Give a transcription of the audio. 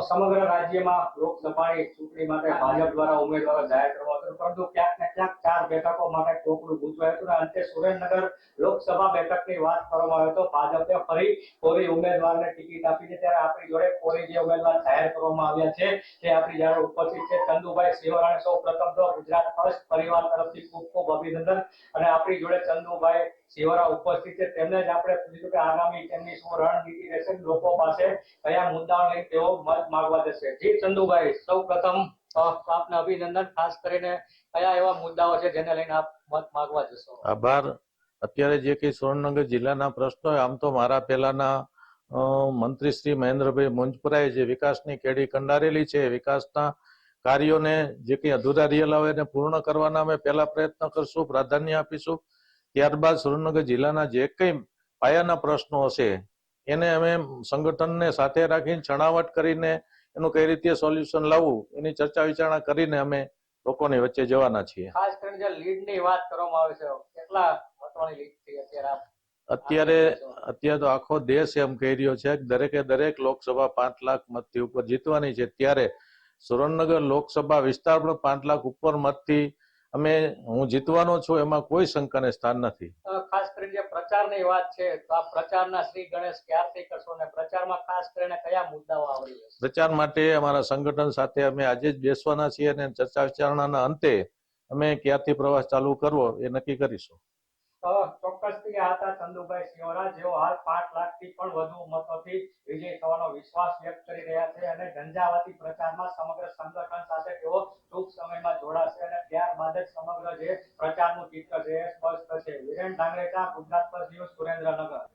સમગ્ર રાજ્યમાં લોકસભાની ચૂંટણી માટે ભાજપ દ્વારા ઉમેદવારો જાહેર કરવા પરંતુ ક્યાંક ને ક્યાંક ચાર બેઠકો માટે ટોકરું ગૂંચવાયું હતું અંતે સુરેન્દ્રનગર લોકસભા બેઠકની વાત કરવામાં આવે તો ભાજપે ફરી કોરી ઉમેદવારને ટિકિટ આપી છે ત્યારે આપણી જોડે કોરી જે ઉમેદવાર જાહેર કરવામાં આવ્યા છે, તે આપણી જોડે ઉપસ્થિત છે. ચંદુભાઈ સિંહોરાને સૌ પ્રથમ તો ગુજરાત ફર્સ્ટ પરિવાર તરફથી ખૂબ ખૂબ અભિનંદન અને આપણી જોડે ચંદુભાઈ શિવરા ઉપસ્થિત છે. તેમને જ આપણે પૂછ્યું કે આગામી તેમની શું રણનીતિ રહેશે લોકો પાસે કયા મુદ્દાઓ લઈને તેઓ મત માંગવા જશે. જી ચંદુભાઈ સૌ પ્રથમ આપને અભિનંદન, ખાસ કરીને કયા એવા મુદ્દાઓ છે જેને લઈને આપ મત માંગવા જશો? આભાર. અત્યારે જે કઈ સુરેન્દ્રનગર જિલ્લાના પ્રશ્નો આમ તો મારા પહેલાના મંત્રી શ્રી મહેન્દ્રભાઈ મુંજપરાએ જે વિકાસની કેડી કંડારેલી છે, વિકાસના કાર્યોને જે કંઈ અધૂરા રહેલા હોય એને પૂર્ણ કરવાના અમે પહેલા પ્રયત્ન કરશું, પ્રાધાન્ય આપીશું. ત્યારબાદ સુરેન્દ્રનગર જિલ્લાના જે કંઈ પાયાના પ્રશ્નો હશે, એને અમે સંગઠનને સાથે રાખીને છણાવટ કરીને એનું કઈ રીતે સોલ્યુશન લાવવું એની ચર્ચા વિચારણા કરીને અમે લોકોની વચ્ચે જવાના છીએ. ખાસ કરીને જે લીડની વાત કરવામાં આવે છે કેટલા મહત્વની લીડ છે અત્યારે અત્યારે અત્યારે તો આખો દેશ એમ કહી રહ્યો છે કે દરેકે દરેક લોકસભા પાંચ લાખ મતથી ઉપર જીતવાની છે. ત્યારે સુરેન્દ્રનગર લોકસભા વિસ્તાર પણ પાંચ લાખ ઉપર મતથી અમે હું જીતવાનો છું એમાં કોઈ શંકાને સ્થાન નથી. ખાસ કરીને જે પ્રચારની વાત છે તો આ પ્રચારના શ્રી ગણેશ ક્યારથી કરશો અને પ્રચારમાં ખાસ કરીને કયા મુદ્દાઓ આવરી પ્રચાર માટે અમારા સંગઠન સાથે અમે આજે જ બેસવાના છીએ અને ચર્ચા વિચારણાના અંતે અમે ક્યાંથી પ્રવાસ ચાલુ કરવો એ નક્કી કરીશું. ચોક્કસ ચોક્કસથી આ હતા ચંદુભાઈ સિંહોરા જેઓ હાલ પાંચ લાખથી પણ વધુ મતોથી વિજય થવાનો વિશ્વાસ વ્યક્ત કરી રહ્યા છે અને ઝંઝાવાતી પ્રચારમાં સમગ્ર સંગઠન સાથે તેઓ ટૂંક જોડાશે અને સમગ્ર જે પ્રચારનું ચિત્ર છે સ્પષ્ટ છે. વિરેન ધાંગરેચા ગુજરાત પર ન્યૂઝ સુરેન્દ્રનગર.